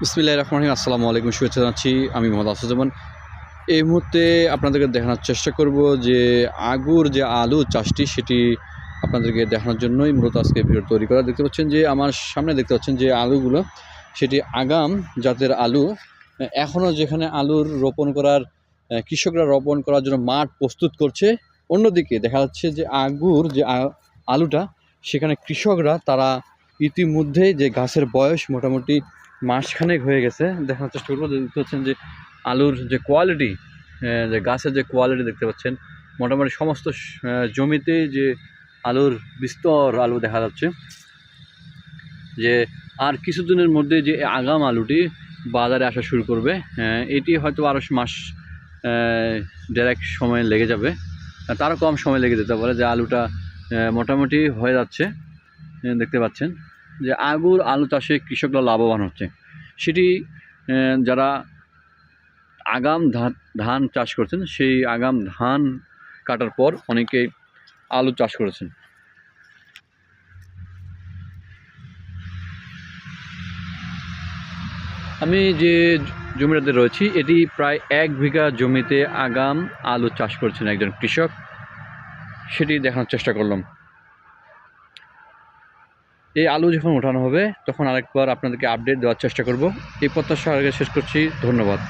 বিসমিল্লাহ রহমান রহিম, আসসালামু আলাইকুম, শুভেচ্ছা জানাচ্ছি। আমি মোহাম্মদ আসুজ্জামান এই মুহূর্তে আপনাদেরকে দেখানোর চেষ্টা করব যে আগুর যে আলু চাষটি, সেটি আপনাদেরকে দেখানোর জন্যই মূলত আজকে ভিডিও তৈরি করা। দেখতে পাচ্ছেন যে আমার সামনে দেখতে পাচ্ছেন যে আলুগুলো, সেটি আগাম জাতের আলু। এখনও যেখানে আলুর রোপণ করার কৃষকরা রোপণ করার জন্য মাঠ প্রস্তুত করছে, অন্যদিকে দেখা যাচ্ছে যে আগুর যে আলুটা সেখানে কৃষকরা তারা ইতিমধ্যেই যে গাছের বয়স মোটামুটি মাসখানেক হয়ে গেছে, দেখানোর চেষ্টা করব। দেখতে পাচ্ছেন যে আলুর যে কোয়ালিটি যে গাছের যে কোয়ালিটি দেখতে পাচ্ছেন, মোটামুটি সমস্ত জমিতে যে আলুর বিস্তর আলু দেখা যাচ্ছে। যে আর কিছুদিনের মধ্যে যে আগাম আলুটি বাজারে আসা শুরু করবে এটি হয়তো আরও মাস ডাইরেক্ট সময় লেগে যাবে। তারও কম সময় লেগে যেতে পারে যে আলুটা মোটামুটি হয়ে যাচ্ছে দেখতে পাচ্ছেন যে আগুর আলু চাষে কৃষকরা লাভবান হচ্ছে। সেটি যারা আগাম ধান চাষ করছেন, সেই আগাম ধান কাটার পর অনেকেই আলু চাষ করেছেন। আমি যে জমিটাতে রয়েছি, এটি প্রায় এক বিঘা জমিতে আগাম আলু চাষ করছেন একজন কৃষক। সেটি দেখানোর চেষ্টা করলাম। এই আলু যখন ওঠানো হবে, তখন আরেকবার আপনাদেরকে আপডেট দেওয়ার চেষ্টা করব। এই প্রত্যাশা আগে শেষ করছি। ধন্যবাদ।